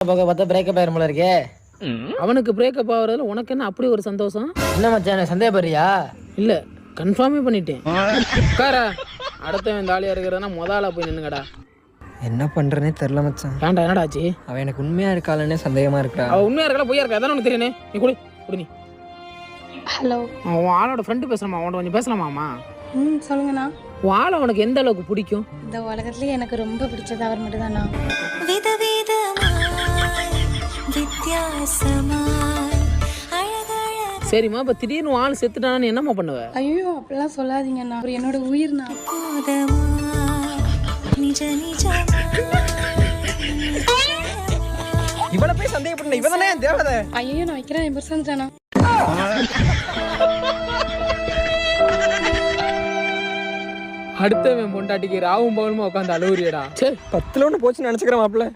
போக பார்த்தா பிரேக்கப் ஆயிரும் போல இருக்கே. அவனுக்கு பிரேக்கப் ஆகுறதுல உனக்கு என்ன அப்படி ஒரு சந்தோஷம்? என்ன மச்சான் சந்தேகப்படுறியா? இல்ல கன்ஃபார்மே பண்ணிட்டேன். உட்காரா. அடுத்தவன் தாலியா இருக்கிறதுனா முதல்ல போய் நின்னுங்கடா என்ன பண்றேனே தெரில மச்சான். ஏன்டா என்னடா ஆச்சு அவன் எனக்கு உண்மையா இருக்காளன்னே சந்தேகமா இருக்கா? அவ உண்மையா இருக்கா பொய்யா இருக்கா? அதான் உனக்கு தெரியுனே நீ குடி குடி நீ. ஹலோ அவன் ஆளோட ஃப்ரெண்டு பேசுறமா அவன்கிட்ட கொஞ்சம் பேசலாமாமா ம் சொல்லுங்கண்ணா. உன் ஆளை உனக்கு எந்த அளவுக்கு பிடிக்கும்? இந்த உலகத்துலயே எனக்கு ரொம்ப பிடிச்சது அவர் மட்டும்தாண்ணா. சரிம்மா இப்ப திடீர்னு ஆள் செத்துட்டானா என்னம்மா பண்ணுவ? ஐயோ அப்படிலாம் சொல்லாதீங்கண்ணா அவர் என்னோட உயிர்ண்ணா இவனை போய் சந்தேகப்பட்ட இவன் தானே தேவதை? ஐயோ நான் வைக்கிறேன். என் பெருசாக வந்துட்டானா அடுத்தவன் பொண்டாட்டிக்கு ராவும் பகலுமா உட்காந்து அழுவுறியடா சே பத்துல ஒன்று போச்சுன்னு நினச்சிக்கிறேன் மாப்பிள்ள.